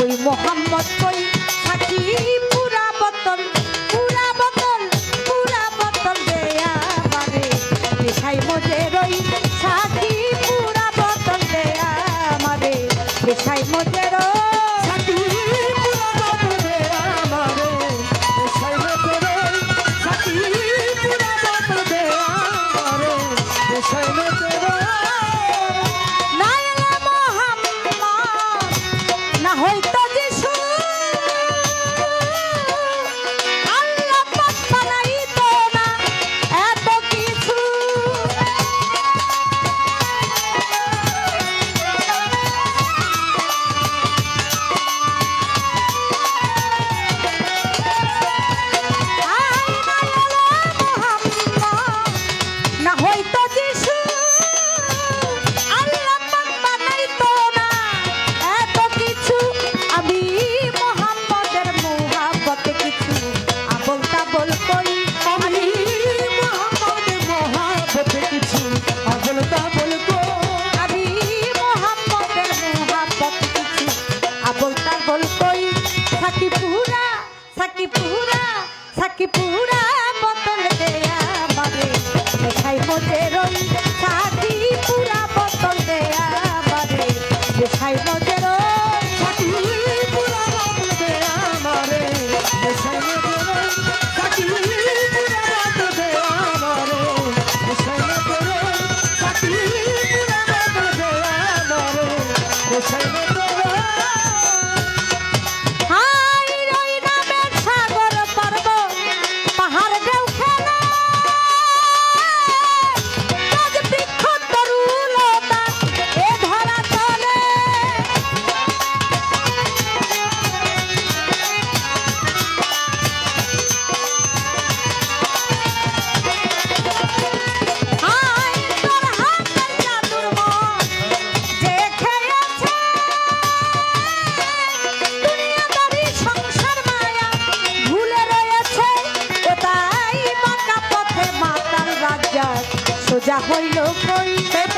ওই মোহাম্মদ কই সাকি থাকি পুরা যা হইল কইতে